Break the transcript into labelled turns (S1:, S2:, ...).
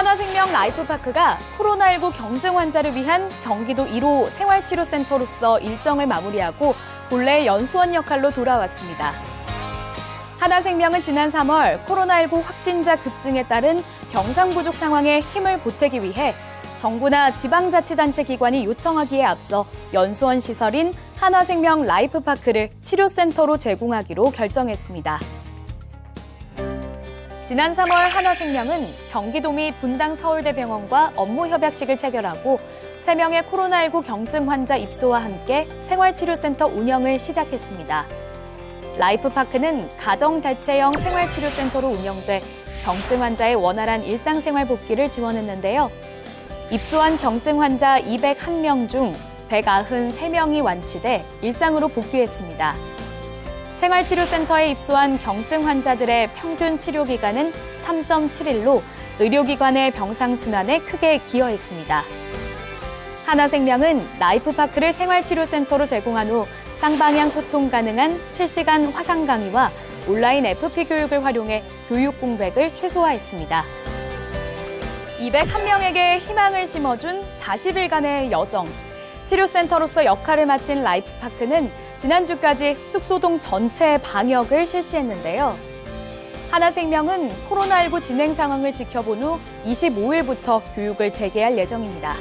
S1: 하나생명 라이프파크가 코로나19 경증 환자를 위한 경기도 1호 생활치료센터로서 일정을 마무리하고 본래 연수원 역할로 돌아왔습니다. 하나생명은 지난 3월 코로나19 확진자 급증에 따른 병상 부족 상황에 힘을 보태기 위해 정부나 지방자치단체 기관이 요청하기에 앞서 연수원 시설인 하나생명 라이프파크를 치료센터로 제공하기로 결정했습니다. 지난 3월 하나생명은 경기도미 분당 서울대병원과 업무 협약식을 체결하고 3명의 코로나19 경증 환자 입소와 함께 생활치료센터 운영을 시작했습니다. 라이프파크는 가정 대체형 생활치료센터로 운영돼 경증 환자의 원활한 일상생활 복귀를 지원했는데요. 입소한 경증 환자 201명 중 193명이 완치돼 일상으로 복귀했습니다. 생활치료센터에 입소한 경증 환자들의 평균 치료 기간은 3.7일로 의료기관의 병상 순환에 크게 기여했습니다. 하나생명은 라이프파크를 생활치료센터로 제공한 후 쌍방향 소통 가능한 실시간 화상 강의와 온라인 FP 교육을 활용해 교육 공백을 최소화했습니다. 201명에게 희망을 심어준 40일간의 여정. 치료센터로서 역할을 마친 라이프파크는 지난주까지 숙소동 전체 방역을 실시했는데요. 하나생명은 코로나19 진행 상황을 지켜본 후 25일부터 교육을 재개할 예정입니다.